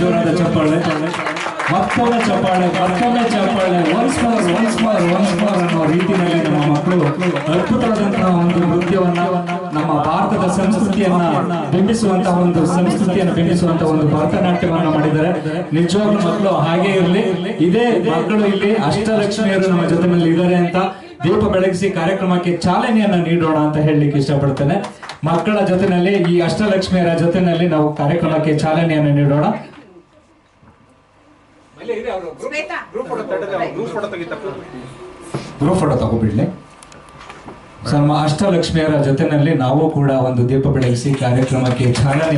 ಜೋರಾದ ಚಪ್ಪಾಳೆ. ಮತ್ತೊಮ್ಮೆ ಚಪ್ಪಾಳೆ ಮತ್ತೊಮ್ಮೆ ಚಪ್ಪಾಳೆ. Once more once more once more ಅನ್ನೋ ರೀತಿಯಲ್ಲಿ ನಮ್ಮ ಮಕ್ಕಳು ಅದ್ಭುತವಾದಂತಹ ಒಂದು ನೃತ್ಯವನ್ನ, ನಮ್ಮ ಭಾರತದ ಸಂಸ್ಕೃತಿಯನ್ನ ಬಿಂಬಿಸುವಂತಹ ಒಂದು ಸಂಸ್ಕೃತಿಯನ್ನು ಬಿಂಬಿಸುವಂತಹ ಒಂದು ಭರತನಾಟ್ಯವನ್ನ ಮಾಡಿದ್ದಾರೆ. ನಿಜವಾಗ್ಲೂ ಮಕ್ಕಳು ಹಾಗೆ ಇರಲಿ. ಇದೇ ಮಕ್ಕಳು ಇಲ್ಲಿ ಅಷ್ಟಲಕ್ಷ್ಮಿಯರು ನಮ್ಮ ಜೊತೆನಲ್ಲಿ ಇದ್ದಾರೆ ಅಂತ ದೀಪ ಬೆಳಗಿಸಿ ಕಾರ್ಯಕ್ರಮಕ್ಕೆ ಚಾಲನೆಯನ್ನ ನೀಡೋಣ ಅಂತ ಹೇಳಲಿಕ್ಕೆ ಇಷ್ಟಪಡ್ತೇನೆ. ಮಕ್ಕಳ ಜೊತೆಯಲ್ಲಿ ಈ ಅಷ್ಟಲಕ್ಷ್ಮಿಯರ ಜೊತೆಯಲ್ಲಿ ನಾವು ಕಾರ್ಯಕ್ರಮಕ್ಕೆ ಚಾಲನೆಯನ್ನು ನೀಡೋಣ. Group photo ತಗೋಬಿಡ್ಲಿ. ಸರ್ ನಮ್ಮ ಅಷ್ಟಲಕ್ಷ್ಮಿಯರ ಜೊತೆಯಲ್ಲಿ ನಾವು ಕೂಡ ಒಂದು ದೀಪ ಬೆಳಗಿಸಿ ಕಾರ್ಯಕ್ರಮಕ್ಕೆ ಚಾಲನೆ